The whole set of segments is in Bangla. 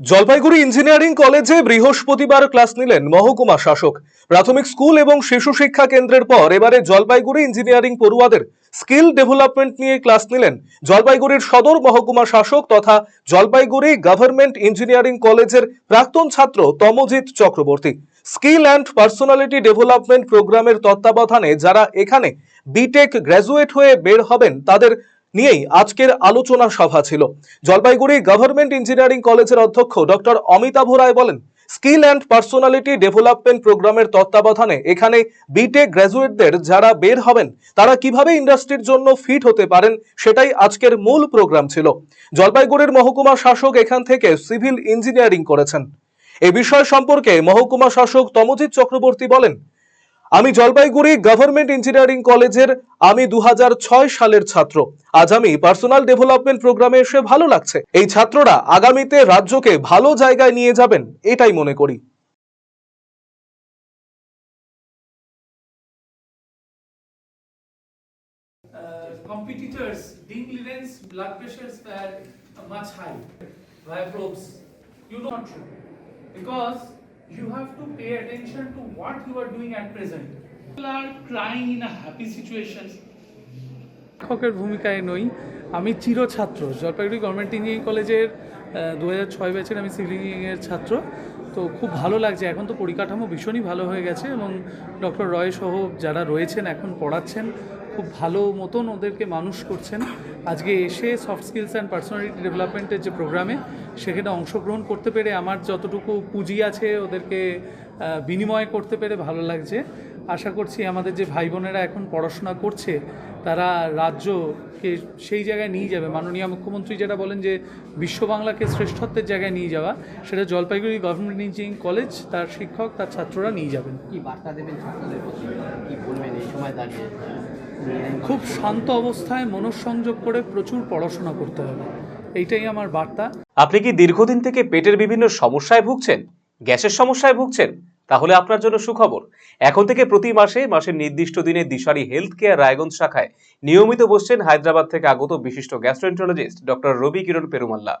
জলপাইগুড়ি ইঞ্জিনিয়ারিং কলেজে বৃহস্পতিবার ক্লাস নিলেন মহকুমা শাসক। প্রাথমিক স্কুল এবং শিশু শিক্ষা কেন্দ্রের পর এবারে জলপাইগুড়ি ইঞ্জিনিয়ারিং পড়ুয়াদের স্কিল ডেভেলপমেন্ট নিয়ে ক্লাস নিলেন জলপাইগুড়ির সদর মহকুমা শাসক তথা জলপাইগুড়ি গভর্নমেন্ট ইঞ্জিনিয়ারিং কলেজের প্রাক্তন ছাত্র Tamojit Chakraborty. Skill and personality development প্রোগ্রামের তত্ত্বাবধানে যারা এখানে বিটেক গ্র্যাজুয়েট হয়ে বের হবেন, তাদের নিয়েই আজকের আলোচনা সভা ছিল। জলপাইগুড়ি গভর্নমেন্ট ইঞ্জিনিয়ারিং কলেজের অধ্যক্ষ ডক্টর অমিতাভ রায় বলেন স্কিল অ্যান্ড পার্সোনালিটি ডেভেলপমেন্ট প্রোগ্রামের তত্ত্বাবধানে এখানে বিটেক গ্র্যাজুয়েটদের যারা বের হবেন, তারা কীভাবে ইন্ডাস্ট্রির জন্য ফিট হতে পারেন, সেটাই আজকের মূল প্রোগ্রাম ছিল। জলপাইগুড়ির মহকুমা শাসক এখান থেকে সিভিল ইঞ্জিনিয়ারিং করেছেন। এ বিষয় সম্পর্কে মহকুমা শাসক তমজিৎ চক্রবর্তী বলেন আমি জলপাইগুড়ি গভর্নমেন্ট ইঞ্জিনিয়ারিং কলেজের আমি দু হাজার ছয় সালের ছাত্র আজ আমি পার্সোনাল ডেভেলপমেন্ট প্রোগ্রামে এসে ভালো লাগছে এই ছাত্ররা আগামীতে রাজ্যকে ভালো জায়গায় নিয়ে যাবেন এটাই মনে করি uh, competitors, blood pressures were much high, probes. You know not true. Because you have to pay attention to what you are doing at present. People are crying in a happy situations. শিক্ষকের ভূমিকায় নই আমি চিরছাত্র জলপাইগুড়ি গভর্নমেন্ট ইঞ্জিনিয়ারিং কলেজের দু হাজার ছয় ব্যাচের আমি সিভিল ইঞ্জিনিয়ারিংয়ের ছাত্র তো খুব ভালো লাগছে এখন তো পরিকাঠামো ভীষণই ভালো হয়ে গেছে এবং ডক্টর রয় সহ যারা রয়েছেন, এখন পড়াচ্ছেন খুব ভালো মতন ওদেরকে মানুষ করছেন। আজকে এসে সফট স্কিলস অ্যান্ড পার্সোনালিটি ডেভেলপমেন্টের যে প্রোগ্রামে সেখানে অংশগ্রহণ করতে পেরে আমার যতটুকু পুঁজি আছে ওদেরকে বিনিময় করতে পেরে ভালো লাগছে। আশা করছি আমাদের যে ভাই বোনেরা এখন পড়াশোনা করছে, তারা রাজ্যকে সেই জায়গায় নিয়ে যাবে। মাননীয় মুখ্যমন্ত্রী যেটা বলেন যে, বিশ্ব বাংলাকে শ্রেষ্ঠত্বের জায়গায় নিয়ে যাওয়া, সেটা জলপাইগুড়ি গভর্নমেন্ট ইঞ্জিনিয়ারিং কলেজ তার শিক্ষক, তার ছাত্ররা নিয়ে যাবেন। কি বার্তা দেবেন ছাত্রদের কি বলবেন এই সময় দাঁড়িয়ে? খুব শান্ত অবস্থায় মনঃসংযোগ করে প্রচুর পড়াশোনা করতে হবে। এইটাই আমার বার্তা। আপনি কি দীর্ঘদিন থেকে পেটের বিভিন্ন সমস্যায় ভুগছেন? গ্যাসের সমস্যায় ভুগছেন? তাহলে আপনার জন্য সুখবর। এখন থেকে প্রতি মাসে, মাসের নির্দিষ্ট দিনে দিশারি হেলথ কেয়ার রায়গঞ্জ শাখায় নিয়মিত বসছেন হায়দ্রাবাদ থেকে আগত বিশিষ্ট gastroenterologist doctor Ravi Kiran Perumalla.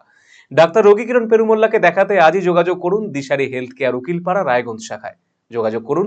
Doctor Ravi Kiran পেরুমাল্লাকে দেখাতে আজই যোগাযোগ করুন দিশারি হেলথ কেয়ার উকিলপাড়া রায়গঞ্জ শাখায়। যোগাযোগ করুন